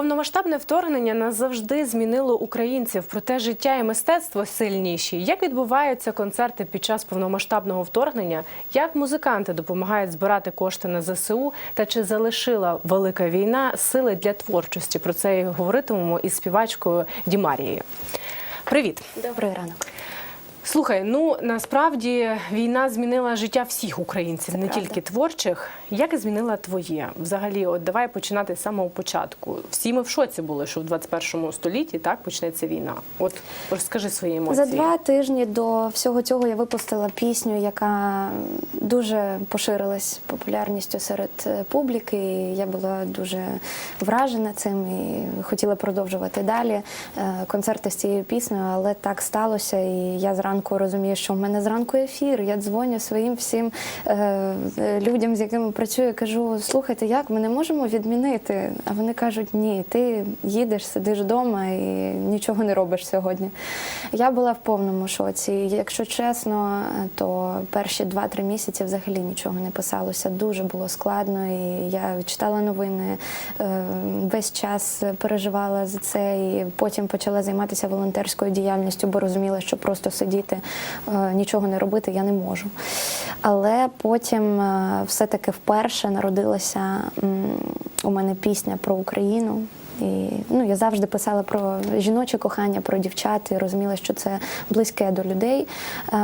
Повномасштабне вторгнення назавжди змінило українців, проте життя і мистецтво сильніші. Як відбуваються концерти під час повномасштабного вторгнення? Як музиканти допомагають збирати кошти на ЗСУ? Та чи залишила велика війна сили для творчості? Про це і говоритимемо із співачкою Дімарією. Привіт! Добрий ранок. Слухай, ну насправді війна змінила життя всіх українців, не правда. тільки творчих. Як змінила твоє? Взагалі, от давай починати з самого початку. Всі ми в шоці були, що в 21 столітті так почнеться війна. От розкажи свої емоції. За два тижні до всього цього я випустила пісню, яка дуже поширилась популярністю серед е, публіки. І я була дуже вражена цим і хотіла продовжувати далі е, концерти з цією піснею, але так сталося. І я зранку розумію, що в мене зранку ефір. Я дзвоню своїм всім е, е, людям, з якими працюю, кажу: слухайте, як ми не можемо відмінити? А вони кажуть, ні, ти їдеш, сидиш вдома і нічого не робиш сьогодні. Я була в повному шоці. Якщо чесно, то перші 2-3 місяці взагалі нічого не писалося. Дуже було складно. І я читала новини, е, весь час переживала за це. І потім почала займатися волонтерською діяльністю, бо розуміла, що просто сидіти, е, нічого не робити я не можу. Але потім е, все-таки вперше народилася у мене пісня про Україну. І ну, я завжди писала про жіноче кохання, про дівчат і розуміла, що це близьке до людей. Е,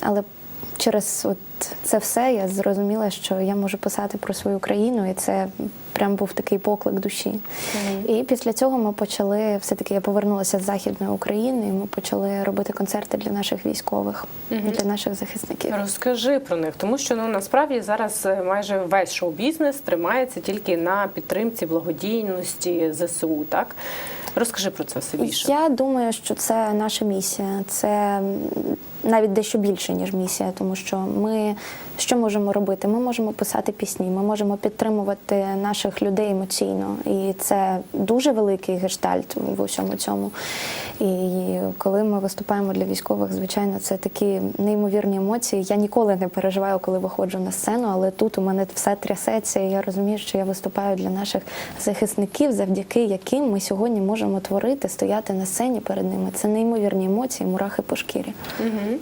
але через от це все я зрозуміла, що я можу писати про свою країну, і це прям був такий поклик душі. І після цього ми почали, все-таки я повернулася з Західної України, і ми почали робити концерти для наших військових, для наших захисників. Розкажи про них, тому що ну насправді зараз е, майже весь шоу-бізнес тримається тільки на підтримці благодійності ЗСУ. Так розкажи про це все більше. Я думаю, що це наша місія. Це навіть дещо більше, ніж місія, тому що ми що можемо робити? Ми можемо писати пісні, ми можемо підтримувати наших людей емоційно. І це дуже великий гештальт в усьому цьому. І коли ми виступаємо для військових, звичайно, це такі неймовірні емоції. Я ніколи не переживаю, коли виходжу на сцену, але тут у мене все трясеться, і я розумію, що я виступаю для наших захисників, завдяки яким ми сьогодні можемо творити, стояти на сцені перед ними. Це неймовірні емоції, мурахи по шкірі. Угу.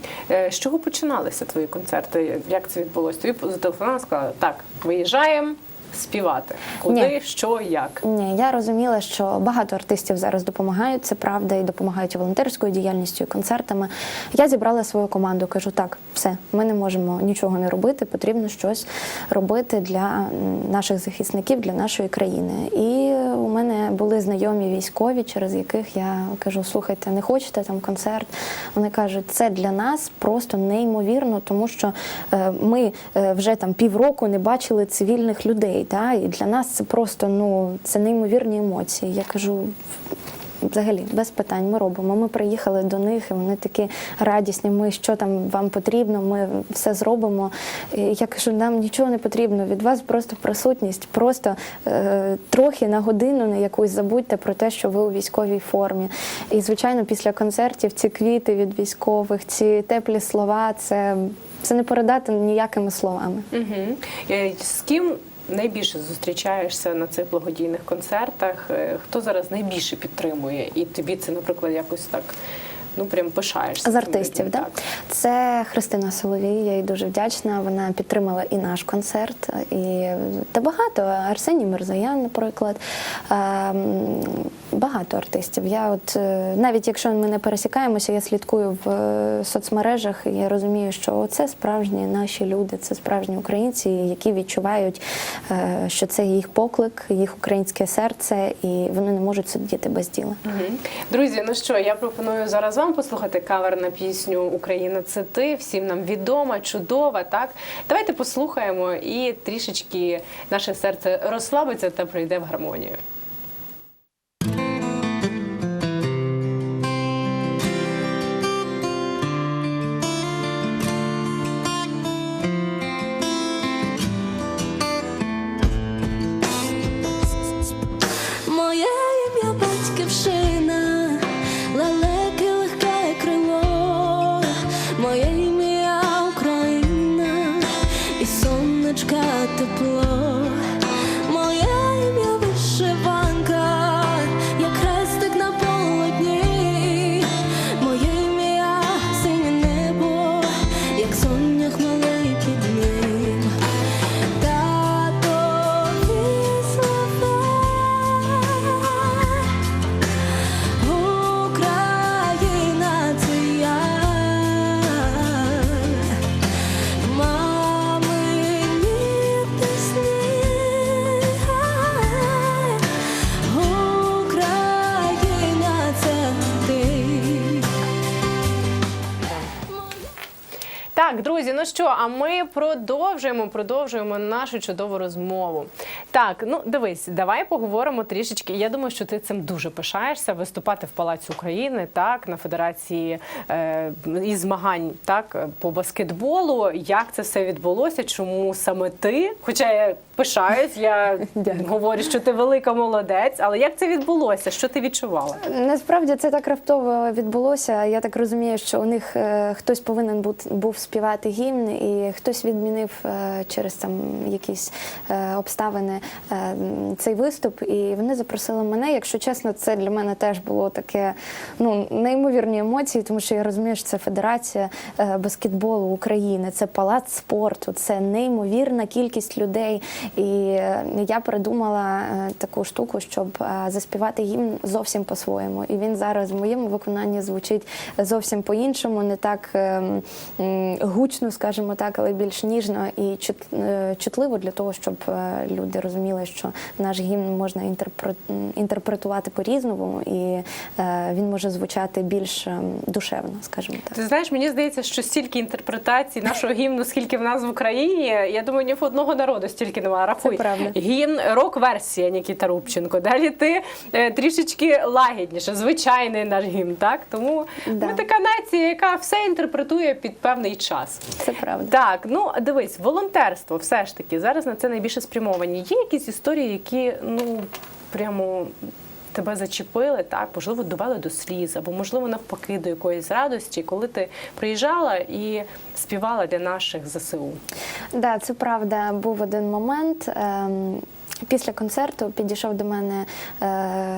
З чого починалися твої концерти? Як це відбулося? Тобі зателефонували, сказали, так, виїжджаємо співати. Куди, Ні. що, як? Ні, я розуміла, що багато артистів зараз допомагають, це правда, і допомагають і волонтерською діяльністю, і концертами. Я зібрала свою команду, кажу, так, все, ми не можемо нічого не робити, потрібно щось робити для наших захисників, для нашої країни. І були знайомі військові, через яких я кажу, слухайте, не хочете там концерт? Вони кажуть, це для нас просто неймовірно, тому що е, ми е, вже там півроку не бачили цивільних людей. Та? І для нас це просто ну це неймовірні емоції. Я кажу. Взагалі, без питань ми робимо. Ми приїхали до них, і вони такі радісні. Ми що там вам потрібно, ми все зробимо. Я кажу, нам нічого не потрібно. Від вас просто присутність, просто е, трохи на годину на якусь забудьте про те, що ви у військовій формі. І звичайно, після концертів ці квіти від військових, ці теплі слова, це, це не передати ніякими словами. Угу. З ким найбільше зустрічаєшся на цих благодійних концертах? Е, Хто зараз найбільше підтримує? І тобі це, наприклад, якось так ну прям пишаєшся. З артистів, так? так Це Христина Соловій, я їй дуже вдячна. Вона підтримала і наш концерт, і та багато. Арсеній Мирзаян, наприклад. Багато артистів. Я от е, навіть якщо ми не пересікаємося, я слідкую в е, соцмережах, і я розумію, що це справжні наші люди, це справжні українці, які відчувають, е, що це їх поклик, їх українське серце, і вони не можуть сидіти без діла. Мгм. Друзі, ну що, я пропоную зараз вам послухати кавер на пісню Україна це ти. Всім нам відома, чудова. Так, давайте послухаємо і трішечки наше серце розслабиться та прийде в гармонію. Друзі, ну що, а ми продовжуємо, продовжуємо нашу чудову розмову. Так, ну дивись, давай поговоримо трішечки. Я думаю, що ти цим дуже пишаєшся. Виступати в Палаці України, так, на федерації е, і змагань так, по баскетболу. Як це все відбулося? Чому саме ти? Хоча я пишаюсь, я говорю, що ти велика молодець, але як це відбулося? Що ти відчувала? Насправді це так раптово відбулося. Я так розумію, що у них е, хтось повинен бути був співати гімн, і хтось відмінив е, через там якісь е, обставини е, цей виступ. І вони запросили мене. Якщо чесно, це для мене теж було таке ну неймовірні емоції, тому що я розумію, що це Федерація е, баскетболу України, це палац спорту, це неймовірна кількість людей. І е, я придумала е, таку штуку, щоб е, заспівати гімн зовсім по-своєму. І він зараз в моєму виконанні звучить зовсім по-іншому, не так гучно, скажімо так, але більш ніжно і чут- чутливо для того, щоб люди розуміли, що наш гімн можна інтерпре- інтерпретувати по-різному, і він може звучати більш ем, душевно, скажімо так. Ти знаєш, мені здається, що стільки інтерпретацій нашого гімну, скільки в нас в Україні. Я думаю, ні в одного народу стільки немає. Рахуй. правда. Гімн рок-версія Нікіта Рубченко. Далі ти е, трішечки лагідніше, звичайний наш гімн. Так тому Да. ми така нація, яка все інтерпретує під певний час. Це правда. Так, ну дивись, волонтерство все ж таки зараз на це найбільше спрямовані. Є якісь історії, які ну прямо. Тебе зачепили, так можливо, довели до сліз, або можливо навпаки до якоїсь радості, коли ти приїжджала і співала для наших ЗСУ. Да, це правда. Був один момент. Після концерту підійшов до мене е,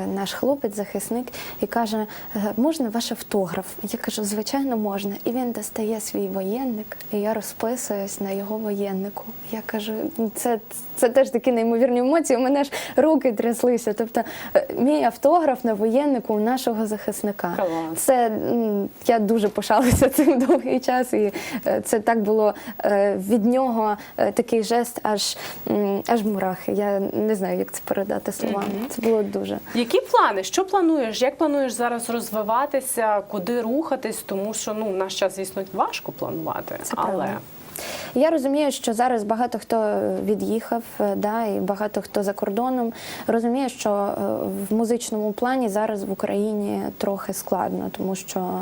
наш хлопець, захисник, і каже: «Е, можна ваш автограф? Я кажу, звичайно, можна. І він достає свій воєнник, і я розписуюсь на його воєннику. Я кажу, це, це теж такі неймовірні емоції. У мене ж руки тряслися. Тобто, е, мій автограф на воєннику у нашого захисника. Клас. Це я дуже пишалася цим довгий час, і е, це так було від нього такий жест, аж аж мурахи. Я не знаю, як це передати словами. Це було дуже. Які плани? Що плануєш? Як плануєш зараз розвиватися, куди рухатись? Тому що ну в наш час, звісно, важко планувати, Це але правда. Я розумію, що зараз багато хто від'їхав, е, да, і багато хто за кордоном. Розумію, що е, в музичному плані зараз в Україні трохи складно, тому що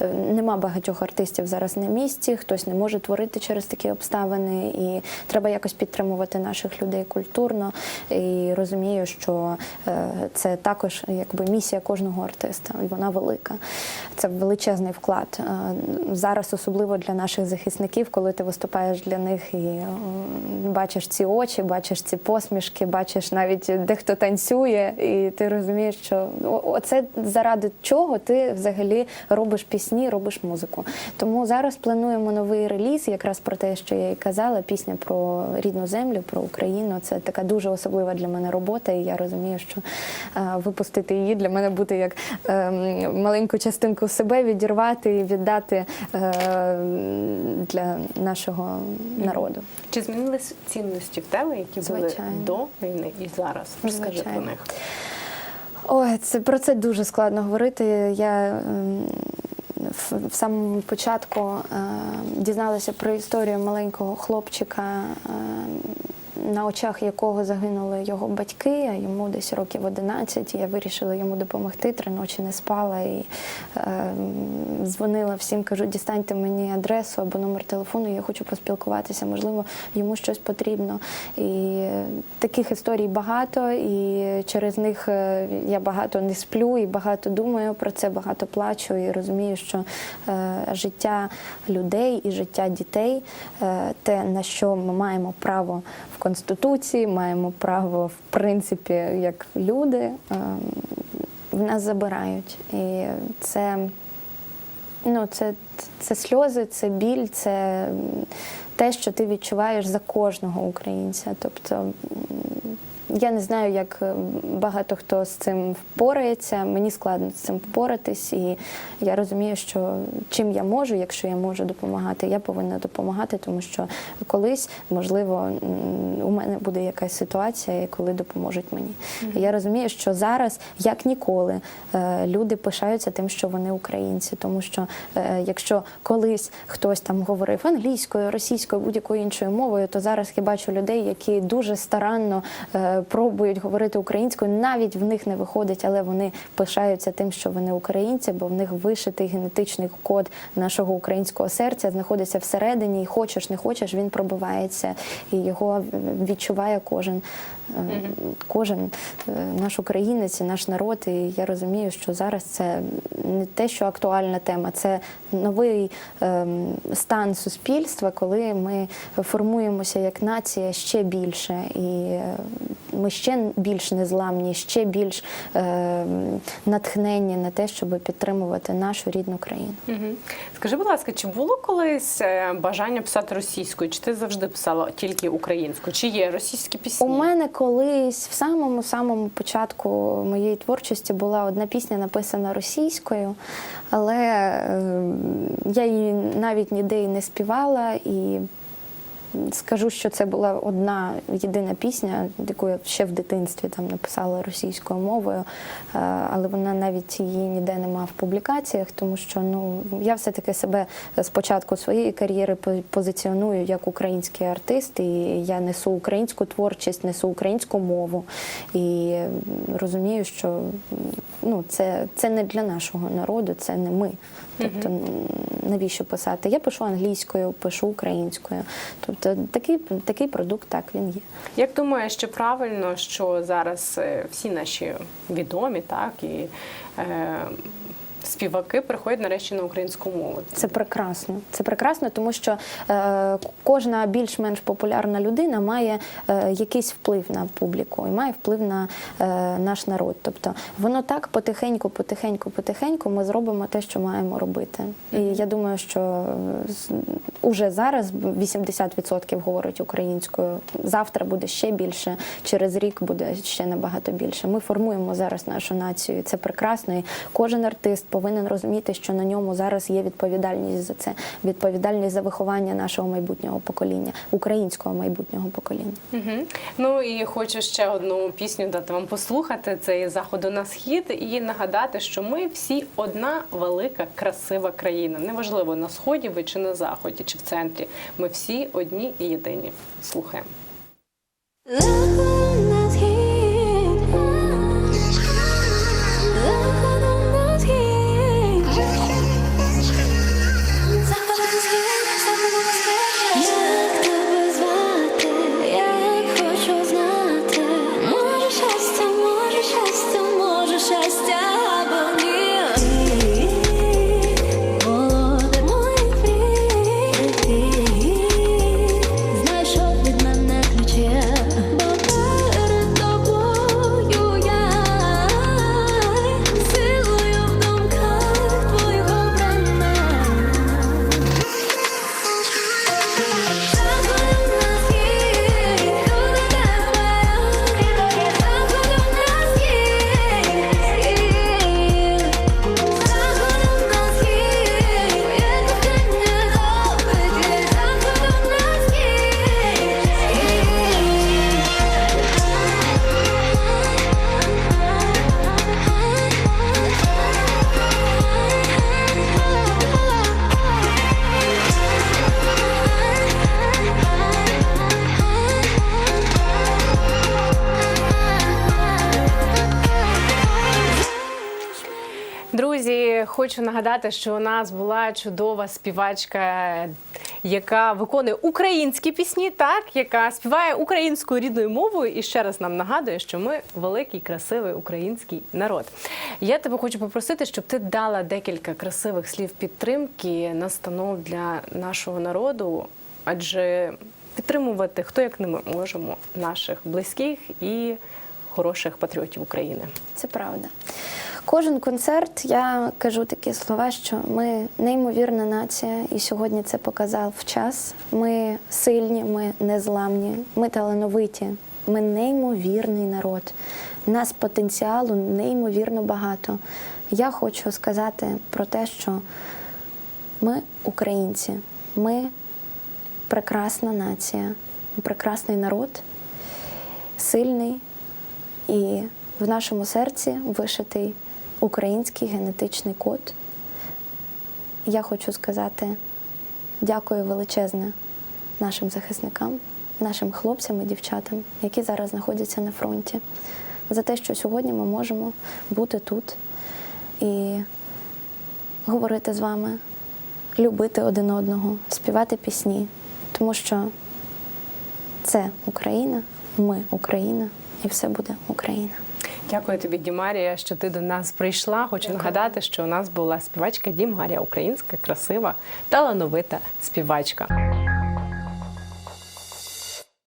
е, нема багатьох артистів зараз на місці, хтось не може творити через такі обставини, і треба якось підтримувати наших людей культурно. І розумію, що е, це також якби місія кожного артиста, і вона велика. Це величезний вклад. Е, Зараз, особливо для наших захисників, коли ти виступаєш для них і бачиш ці очі, бачиш ці посмішки, бачиш навіть дехто танцює, і ти розумієш, що оце заради чого ти взагалі робиш пісні, робиш музику. Тому зараз плануємо новий реліз, якраз про те, що я і казала, пісня про рідну землю, про Україну. Це така дуже особлива для мене робота, і я розумію, що е, випустити її для мене буде як е, маленьку частинку себе відірвати і віддати е, для нашого народу. чи змінились цінності в тебе, які Звичайно. були до війни і зараз? Розкажи про них. Ой, це про це дуже складно говорити. Я ем, в, в самому початку е, дізналася про історію маленького хлопчика, е, на очах якого загинули його батьки, а йому десь років 11. Я вирішила йому допомогти. Три ночі не спала і е, дзвонила всім, кажу, дістаньте мені адресу або номер телефону, я хочу поспілкуватися, можливо, йому щось потрібно. І таких історій багато, і через них е, я багато не сплю і багато думаю про це, багато плачу і розумію, що е, життя людей і життя дітей е, те, на що ми маємо право в Конституції, маємо право, в принципі, як люди, е, в нас забирають. І це. Ну, це, це сльози, це біль, це те, що ти відчуваєш за кожного українця. Тобто Я не знаю, як е, багато хто з цим впорається. Мені складно з цим впоратись, і я розумію, що чим я можу, якщо я можу допомагати, я повинна допомагати, тому що колись, можливо, у мене буде якась ситуація, коли допоможуть мені. І Я розумію, що зараз, як ніколи, е, люди пишаються тим, що вони українці, тому що е, якщо колись хтось там говорив англійською, російською, будь-якою іншою мовою, то зараз я бачу людей, які дуже старанно пробують говорити українською, навіть в них не виходить, але вони пишаються тим, що вони українці, бо в них вишитий генетичний код нашого українського серця знаходиться всередині, і хочеш, не хочеш, він пробивається, і його відчуває кожен, е, кожен е, наш українець і наш народ. І я розумію, що зараз це не те, що актуальна тема, це новий ем, стан суспільства, коли ми формуємося як нація ще більше, і е, ми ще більш незламні, ще більш ем, натхненні на те, щоб підтримувати нашу рідну країну. Мгм. Скажи, будь ласка, чи було колись е, бажання писати російською? Чи ти завжди писала тільки українською? Чи є російські пісні? У мене колись в самому самому початку моєї творчості була одна пісня написана російською, але е, я її навіть ніде і не співала і. Скажу, що це була одна єдина пісня, яку я ще в дитинстві там написала російською мовою, е, але вона навіть її ніде нема в публікаціях, тому що ну я все-таки себе з початку своєї кар'єри позиціоную як український артист, і я несу українську творчість, несу українську мову і розумію, що ну це, це не для нашого народу, це не ми. Тобто навіщо писати? Я пишу англійською, пишу українською. Тобто такий, такий продукт так він є. Як думаєш, чи правильно, що зараз е, всі наші відомі, так і е, співаки приходять нарешті на українську мову? Це прекрасно. Це прекрасно, тому що е, кожна більш-менш популярна людина має е, якийсь вплив на публіку і має вплив на е, наш народ. Тобто воно так потихеньку, потихеньку, потихеньку ми зробимо те, що маємо робити. І я думаю, що е, уже зараз 80% говорить українською. Завтра буде ще більше, через рік буде ще набагато більше. Ми формуємо зараз нашу націю. Це прекрасно. І кожен артист повинен розуміти, що на ньому зараз є відповідальність за це, відповідальність за виховання нашого майбутнього покоління, українського майбутнього покоління. Угу. Ну і хочу ще одну пісню дати вам послухати. Це із заходу на схід, і нагадати, що ми всі одна велика красива країна. Неважливо на сході ви чи на заході, чи в центрі. Ми всі одні і єдині. Слухаємо. Хочу нагадати, що у нас була чудова співачка, яка виконує українські пісні, так яка співає українською рідною мовою, і ще раз нам нагадує, що ми великий, красивий український народ. Я тебе хочу попросити, щоб ти дала декілька красивих слів підтримки, настанов для нашого народу, адже підтримувати хто як не ми можемо наших близьких і хороших патріотів України. Це правда. Кожен концерт я кажу такі слова, що ми неймовірна нація, і сьогодні це показав час. Ми сильні, ми незламні, ми талановиті, Ми неймовірний народ. У нас потенціалу неймовірно багато. Я хочу сказати про те, що ми українці, ми прекрасна нація, прекрасний народ, сильний, і в нашому серці вишитий український генетичний код. Я хочу сказати дякую величезне нашим захисникам, нашим хлопцям і дівчатам, які зараз знаходяться на фронті, за те, що сьогодні ми можемо бути тут і говорити з вами, любити один одного, співати пісні, тому що це Україна, ми Україна, і все буде Україна. Дякую тобі, Дімарія, що ти до нас прийшла. Хочу нагадати, що у нас була співачка Дімарія, українська, красива, талановита співачка.